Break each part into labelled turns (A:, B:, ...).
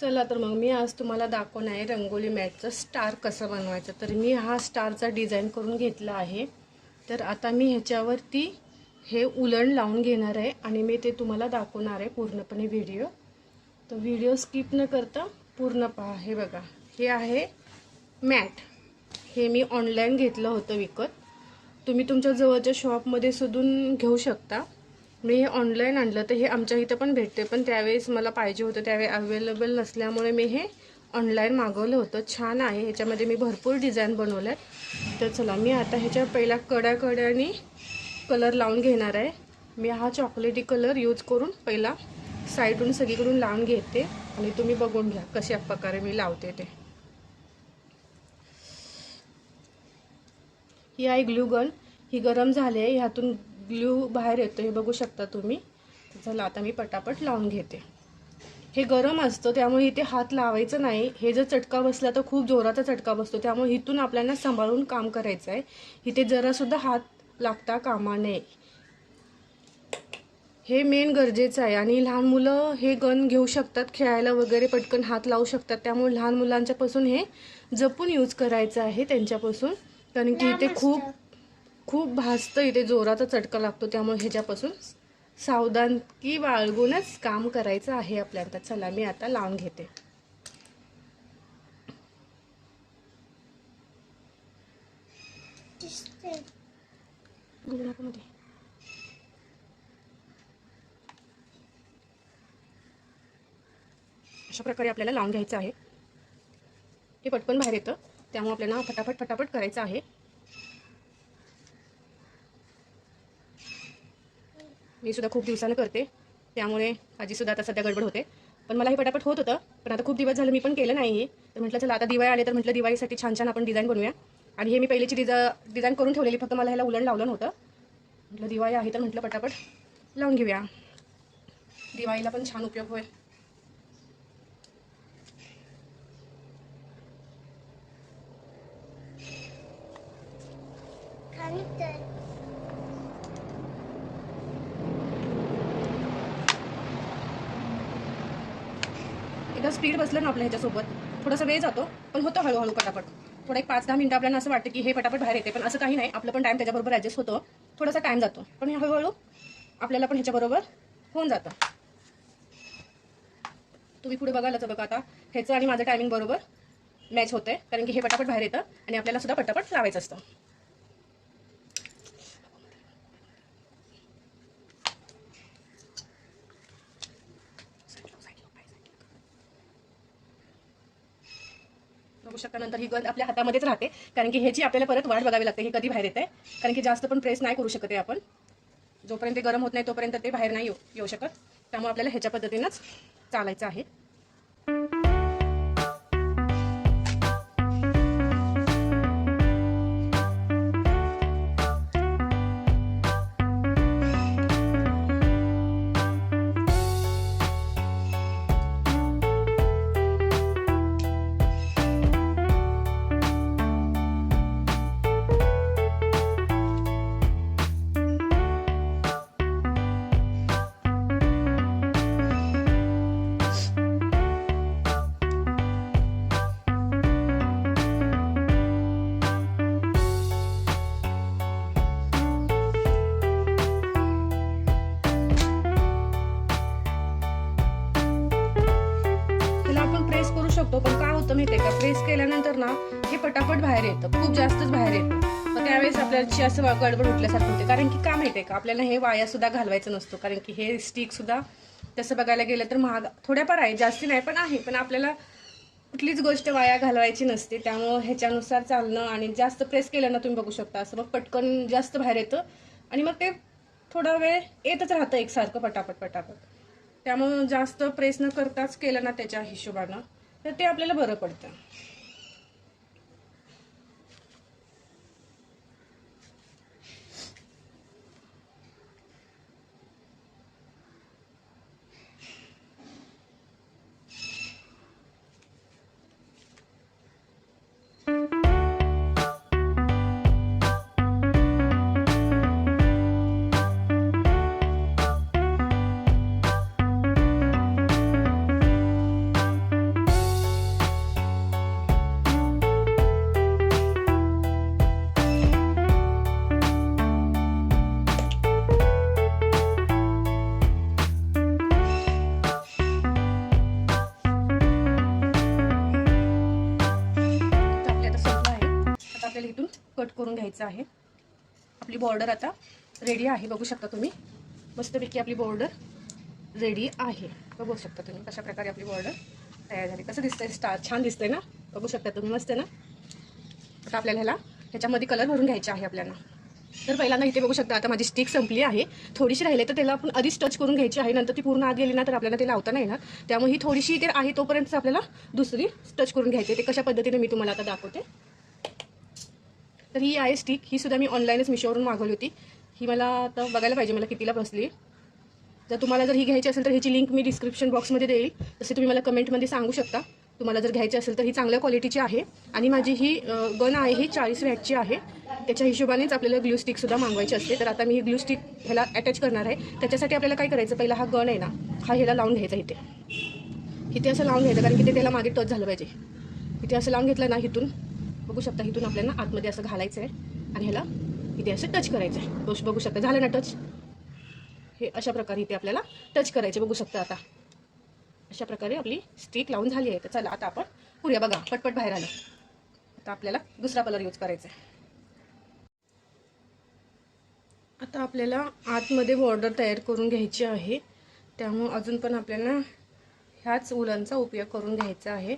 A: चला तर मग मी आज तुम्हाला दाखवणार आहे रंगोली मॅटचं स्टार कसं बनवायचं. तर मी हा स्टारचा डिझाईन करून घेतला आहे. तर आता मी ह्याच्यावरती हे उलण लावून घेणार आहे आणि मी ते तुम्हाला दाखवणार आहे पूर्णपणे व्हिडिओ. तर व्हिडिओ स्किप न करता पूर्ण पहा. हे बघा हे आहे मॅट. हे मी ऑनलाईन घेतलं होतं विकत. तुम्ही तुमच्या जवळच्या शॉपमध्ये सुधून घेऊ शकता. मी हे ऑनलाईन आणलं तर हे आमच्या इथं पण भेटते. पण त्यावेळेस मला पाहिजे होतं त्यावेळी अवेलेबल नसल्यामुळे मी हे ऑनलाईन मागवलं होतं. छान आहे ह्याच्यामध्ये मी भरपूर डिझाईन बनवलं आहे तर चला मी आता ह्याच्या पहिल्या कड्या कड्याने कलर लावून घेणार आहे. मी हा चॉकलेटी कलर यूज करून पहिला साईडून सगळीकडून लावून घेते आणि तुम्ही बघून घ्या कशा प्रकारे मी लावते ते. ही आहे ग्लू गन. ही गरम झाली आहे. ह्यातून ग्लू बाहेर येतो हे बघू शकता तुम्ही. चला आता मी पटापट लावून घेते. हे गरम असतं त्यामुळे इथे हात लावायचं नाही. हे जर चटका बसला तर खूप जोराचा चटका बसतो. त्यामुळे इथून आपल्याला सांभाळून काम करायचं आहे. इथे जरासुद्धा हात लागता कामा नये. हे मेन गरजेचं आहे. आणि लहान मुलं हे गन घेऊ शकतात खेळायला वगैरे पटकन हात लावू शकतात. त्यामुळे लहान मुलांच्यापासून हे जपून यूज करायचं आहे त्यांच्यापासून. कारण की इथे खूप खूप भासतं इथे जोराचा चटका लागतो त्यामुळे ह्याच्यापासून सावधान की बाळगूनच काम करायचं आहे आपल्याला. चला मी आता लावून घेते. अशा प्रकारे आपल्याला लावून घ्यायचं आहे. हे पटकन बाहेर येतं. त्यामुळे आपल्याला फटाफट फटाफट करायचं आहे. मी सुद्धा खूप दिवसानं करते. त्यामुळे आजीसुद्धा आता सध्या गडबड होते. पण मला हे पटापट होत होतं पण आता खूप दिवस झालं मी पण केलं नाही तर म्हटलं चला आता दिवाळी आले तर म्हटलं दिवाळीसाठी छान छान आपण डिझाईन बनवूया. आणि हे मी पहिलीची डिझा डिझाईन करून ठेवलेली फक्त मला ह्याला उलण लावलं नव्हतं. म्हटलं दिवाळी आहे तर म्हटलं पटापट लावून घेऊया. दिवाळीला पण छान उपयोग होईल. एकदा स्पीड बसलं ना आपल्या ह्याच्यासोबत थोडासा वेळ जातो पण होतं हळूहळू पटापट. थोडं एक पाच दहा मिनटं आपल्याला असं वाटतं की हे पटापट बाहेर येते पण असं काही नाही. आपलं पण टाईम त्याच्याबरोबर ॲडजस्ट होतो. थोडासा टाईम जातो. पण हे हळूहळू आपल्याला पण ह्याच्याबरोबर होऊन जातं. तुम्ही पुढे बघायलाच बघा आता. ह्याचं आणि माझं टायमिंग बरोबर मॅच होते कारण की हे पटापट बाहेर येतं आणि आपल्याला सुद्धा पटापट लावायचं असतं. बघू शकता नंतर ही गंध आपल्या हातामध्येच राहते. कारण की ह्याची आपल्याला परत वाट बघावी लागते ही कधी बाहेर येते कारण की जास्त पण प्रेस नाही करू शकत आहे आपण. जोपर्यंत ते गरम होत नाही तोपर्यंत ते बाहेर नाही येऊ येऊ शकत. त्यामुळे आपल्याला ह्याच्या पद्धतीनंच चालायचं आहे. प्रेस केल्यानंतर ना हे पटापट बाहेर येतं. खूप जास्तच बाहेर येतं. मग त्यावेळेस आपल्याची असं गडबड उठल्यासारखं होते. कारण की का माहितीये का? आपल्याला हे वाया सुद्धा घालवायचं नसतो. कारण की हे स्टिक सुद्धा तसं बघायला गेलं तर महाग थोड्याफार आहे जास्ती नाही पण आहे. पण आपल्याला कुठलीच गोष्ट वाया घालवायची नसते. त्यामुळं ह्याच्यानुसार चालणं आणि जास्त प्रेस केलं ना तुम्ही बघू शकता. असं मग पटकन जास्त बाहेर येतं. आणि मग ते थोडा वेळ येतच राहतं एकसारखं पटापट पटापट. त्यामुळं जास्त प्रेस न करताच केलं ना त्याच्या हिशोबानं. तर ते आपल्याला बरं पडतं. करून घ्यायचं आहे. आपली बॉर्डर आता रेडी आहे. बघू शकता तुम्ही. मस्तपैकी आपली बॉर्डर रेडी आहे. बघू शकता तुम्ही कशा प्रकारे आपली बॉर्डर तयार झाली. कसं दिसतंय? स्टार छान दिसतंय ना? बघू शकता तुम्ही. मस्त आहे ना? आता आपल्याला ह्याला ह्याच्यामध्ये कलर भरून घ्यायचे आहे आपल्याला. तर पहिल्यांदा इथे बघू शकता आता माझी स्टिक संपली आहे. थोडीशी राहिली तर त्याला आपण आधीच टच करून घ्यायची आहे. नंतर ती पूर्ण आत गेली ना तर आपल्याला ते लावता नाही ना त्यामुळे ही थोडीशी ते आहे तोपर्यंत आपल्याला दुसरी टच करून घ्यायची ते कशा पद्धतीने मी तुम्हाला आता दाखवते. तर ही आहे स्टिक ही सुद्धा मी ऑनलाईनच मिशोवरून मागवली होती. ही मला आता बघायला पाहिजे मला कितीला बसली. जर तुम्हाला जर ही घ्यायची असेल तर ह्याची लिंक मी डिस्क्रिप्शन बॉक्समध्ये देईल. तसे तुम्ही मला कमेंटमध्ये सांगू शकता. तुम्हाला जर घ्यायची असेल तर ही चांगल्या क्वालिटीची आहे. आणि माझी ही गन आहे ही चाळीस वॅटची आहे. त्याच्या हिशोबानेच आपल्याला ग्लू स्टिकसुद्धा मागवायची असते. तर आता मी ही ग्लू स्टिक ह्याला अटॅच करणार आहे. त्याच्यासाठी आपल्याला काय करायचं? पहिला हा गन आहे ना हा ह्याला लावून घ्यायचा इथे. इथे असं लावून घ्यायचं कारण की ते त्याला मागे टच झालं पाहिजे. इथे असं लावून घेतलं ना इथून. बघू शकता इथून आपल्याला आतमध्ये असं घालायचं आहे आणि ह्याला इथे असं टच करायचं आहे. दोष बघू शकता झालं ना टच हे अशा प्रकारे इथे आपल्याला टच करायचे बघू शकता आता. अशा प्रकारे आपली स्टिक लावून झाली आहे. तर चला आता आपण पुऱ्या बघा पटपट बाहेर आलं. आता आपल्याला दुसरा कलर यूज करायचा आहे. आता आपल्याला आतमध्ये बॉर्डर तयार करून घ्यायची आहे. त्यामुळं अजून पण आपल्याला ह्याच उलांचा उपयोग करून घ्यायचा आहे.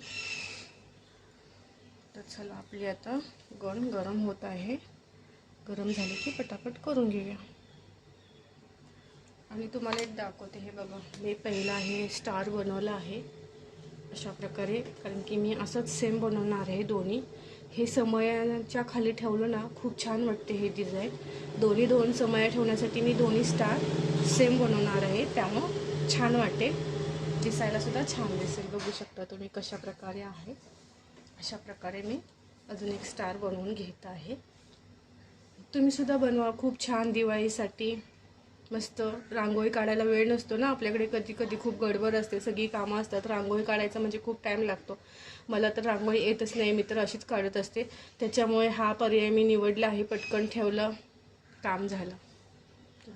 A: तर चला आपली आता गण गरम होत आहे. गरम झाले की पटापट करून घेऊया. आणि तुम्हाला एक दाखवते हे बघा. मी पहिला हे स्टार बनवलं आहे अशा प्रकारे कारण की मी असंच सेम बनवणार आहे दोन्ही. हे समयाच्या खाली ठेवलं ना खूप छान वाटते हे डिझाईन दोन्ही दोन समया ठेवण्यासाठी मी दोन्ही स्टार सेम बनवणार आहे. त्यामुळं छान वाटेल दिसायलासुद्धा छान दिसेल. बघू शकता तुम्ही कशा प्रकारे आहे. अशा प्रकारे मी अजून एक स्टार बनवून घेत आहे. तुम्हीसुद्धा बनवा खूप छान दिवाळीसाठी मस्त रांगोळी काढायला वेळ नसतो ना आपल्याकडे कधी कधी खूप गडबड असते सगळी कामं असतात रांगोळी काढायचं म्हणजे खूप टाईम लागतो. मला तर रांगोळी येतच नाही मी तर अशीच काढत असते. त्याच्यामुळे हा पर्याय मी निवडला आहे पटकन ठेवलं काम झालं.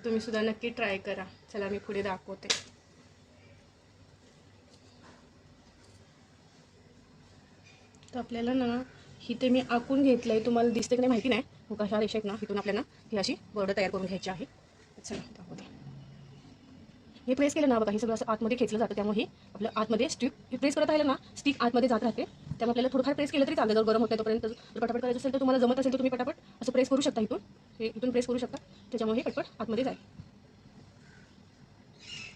A: तुम्हीसुद्धा नक्की ट्राय करा. चला मी पुढे दाखवते. तर आपल्याला ना ही ते मी आखून घेतलं आहे तुम्हाला दिसते की नाही माहिती नाही. मग कशा रेषेत ना इथून आपल्याला ही अशी बॉर्डर तयार करून घ्यायची आहे. चला दाखवते. हे प्रेस केलं ना बघा हे सगळं असं आतमध्ये खेचलं जातं. त्यामुळे हे आपलं आतमध्ये स्टिक हे प्रेस करत राहिलं ना स्टिक आतमध्ये जात राहते. त्यामुळे आपल्याला थोडंफार प्रेस केलं तरी चालेल जर गरम होतं तोपर्यंत जर पटापट करायचं असेल तर तुम्हाला जमत असेल तर तुम्ही पटापट असं प्रेस करू शकता इथून. हे इथून प्रेस करू शकता. त्याच्यामुळे हे पटपट आतमध्ये जाईल.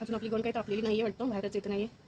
A: अजून आपली गण काही तापलेली नाही आहे वाटतं. बाहेरच येत नाही आहे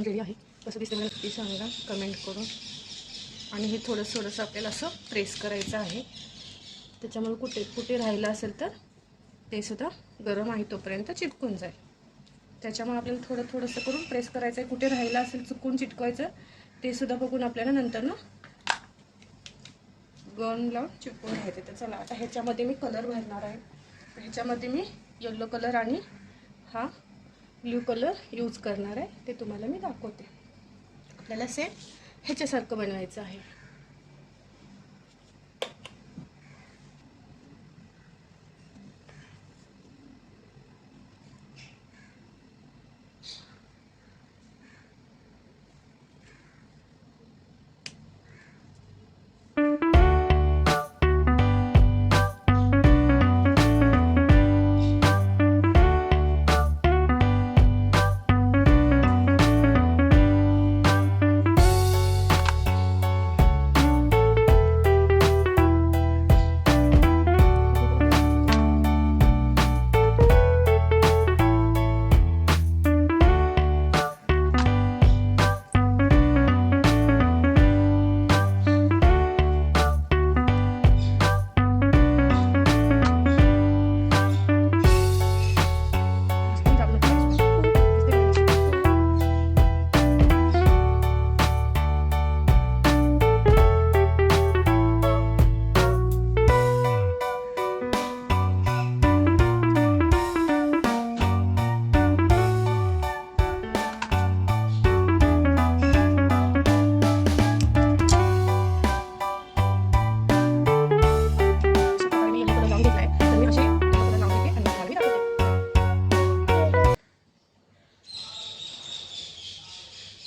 A: करून दिली आहे. कसं दिसते मला नक्की सांगा कमेंट करून. आणि हे थोडंसं थोडंसं आपल्याला असं प्रेस करायचं आहे. त्याच्यामुळे कुठे कुठे राहिलं असेल तर ते सुद्धा गरम आहे तोपर्यंत चिटकून जाईल. त्याच्यामुळे आपल्याला थोडं थोडंसं करून प्रेस करायचं आहे कुठे राहिलं असेल चुकून चिटकवायचं ते सुद्धा बघून आपल्याला नंतर ना गन लावून चिटकून घ्यायचे तर चला आता ह्याच्यामध्ये मी कलर भरणार आहे. ह्याच्यामध्ये मी येलो कलर आणि हा ब्ल्यू कलर यूज करणार आहे ते तुम्हाला मी दाखवते. आपल्याला सेम ह्याच्यासारखं बनवायचं आहे.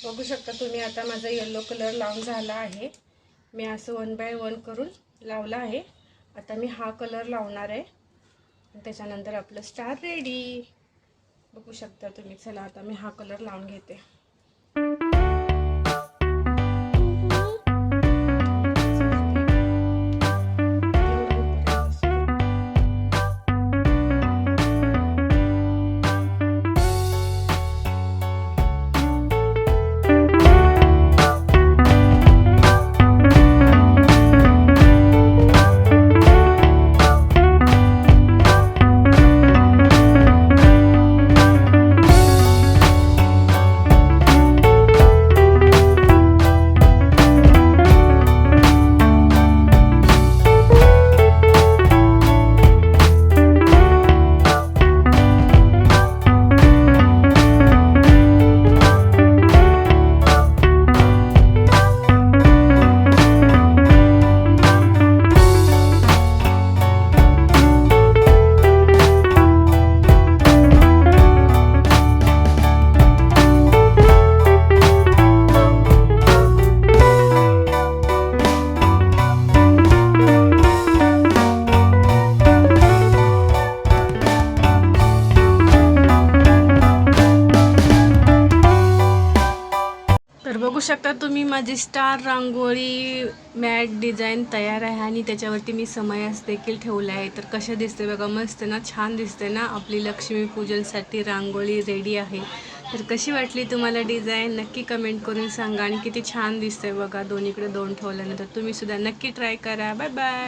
A: बघू शकता तुम्ही आता माझा येलो कलर लावून झाला आहे. मी असं वन बाय वन करून लावला आहे. आता मी हा कलर लावणार आहे. त्याच्यानंतर आपलं स्टार रेडी बघू शकता तुम्ही चला आता मी हा कलर लावून घेते. शकता तुम्ही माझी स्टार रांगोळी मॅट डिझाईन तयार आहे आणि त्याच्यावरती मी समयास देखील ठेवला आहे. तर कशा दिसते बघा मस्त ना छान दिसते ना आपली लक्ष्मी पूजनसाठी रांगोळी रेडी आहे. तर कशी वाटली तुम्हाला डिझाईन? नक्की कमेंट करून सांगा आणि किती छान दिसते बघा दोन्हीकडे दोन ठेवल्यानंतर. तुम्ही सुद्धा नक्की ट्राय करा. Bye bye